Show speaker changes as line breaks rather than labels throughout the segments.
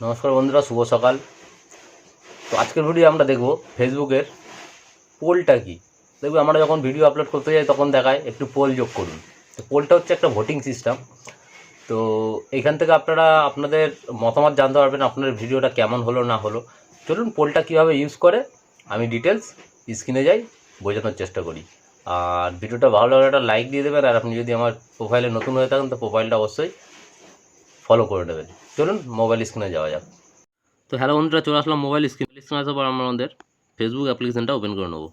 নমস্কার বন্ধুরা, শুভ সকাল। তো আজকের ভিডিও আমরা দেখব ফেসবুকের পোলটা কি। দেখবে আমরা যখন ভিডিও আপলোড করতে যাই, তখন দেখায় একটু পোল যোগ করুন। তো পোলটা হচ্ছে একটা ভোটিং সিস্টেম তো এখান থেকে আপনারা আপনাদের মতামত জানতে পারবেন আপনার ভিডিওটা কেমন হলো, না হলো। চলুন পোলটা কীভাবে ইউজ করে, আমি ডিটেলস স্ক্রিনে যাই, বোঝানোর চেষ্টা করি। আর ভিডিওটা ভালো লাগলে একটা লাইক দিয়ে দেবেন। আর আপনি যদি আমার প্রোফাইলে নতুন হয়ে থাকেন, তো প্রোফাইলটা অবশ্যই ফলো করে নেবেন। চলুন মোবাইল স্ক্রিনে যাওয়া যাক। তো হ্যালো বন্ধুরা, চলে আসলাম মোবাইল স্ক্রিন স্ক্রিনে আসার পর আমরা আমাদের ফেসবুক অ্যাপ্লিকেশনটা ওপেন করে নেব।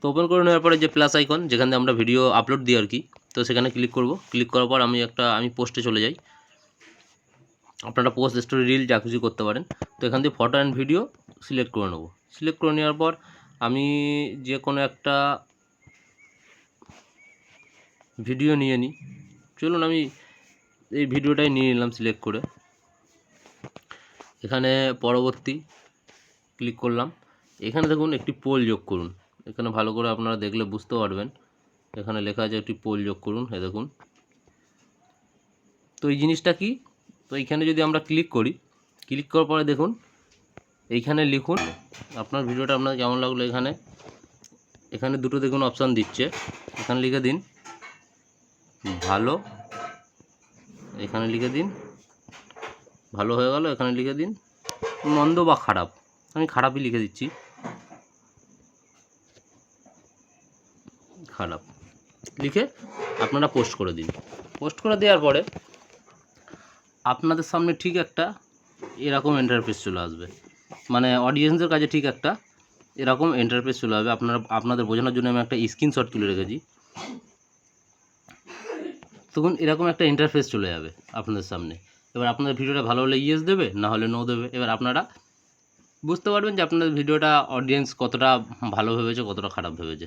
তো ওপেন করে নেওয়ার পরে যে প্লাস আইকন যেখান আমরা ভিডিও আপলোড দিই আর কি, তো সেখানে ক্লিক করব। ক্লিক করার পর আমি একটা, আমি পোস্টে চলে যাই। আপনারা পোস্ট স্টোরি রিল যা কিছু করতে পারেন। তো এখান থেকে ফটো অ্যান্ড ভিডিও সিলেক্ট করে নেব। সিলেক্ট করে নেওয়ার পর আমি যে কোনো একটা ভিডিও নিয়ে নিই। চলুন আমি এই ভিডিওটাই নিয়ে নিলাম সিলেক্ট করে। এখানে পরবর্তী ক্লিক করলাম। এখানে দেখুন একটি পোল যোগ করুন। এখানে ভালো করে আপনারা দেখলে বুঝতে পারবেন। এখানে লেখা আছে একটি পোল যোগ করুন এ দেখুন। তো এই জিনিসটা কি? তো এইখানে যদি আমরা ক্লিক করি ক্লিক করার পরে দেখুন, এইখানে লিখুন, আপনার ভিডিওটা আপনার কেমন লাগল এখানে? এখানে দুটো দেখুন অপশান দিচ্ছে। এখানে লিখে দিন ভালো। এখানে লিখে দিন। ভালো হয়ে গেল, এখানে লিখে দিন। মন্দ বা খারাপ, আমি খারাপই লিখে দিচ্ছি। খারাপ। লিখে আপনারা পোস্ট করে দিন। পোস্ট করে দেওয়ার পরে আপনাদের সামনে ঠিক একটা এরকম ইন্টারফেস চলে আসবে। মানে অডিয়েন্সের কাছে ঠিক একটা এরকম ইন্টারফেস চলে আসবে। আপনারা, আপনাদের বোঝানোর জন্য আমি একটা স্ক্রিনশট তুলে রেখেছি। তখন এরকম একটা ইন্টারফেস চলে যাবে আপনাদের সামনে। এবার আপনাদের ভিডিওটা ভালো হলে ইয়েস দেবে, না হলে নো দেবে। এবার আপনারা বুঝতে পারবেন যে আপনাদের ভিডিওটা অডিয়েন্স কতটা ভালো ভেবেছে, কতটা খারাপ ভেবেছে।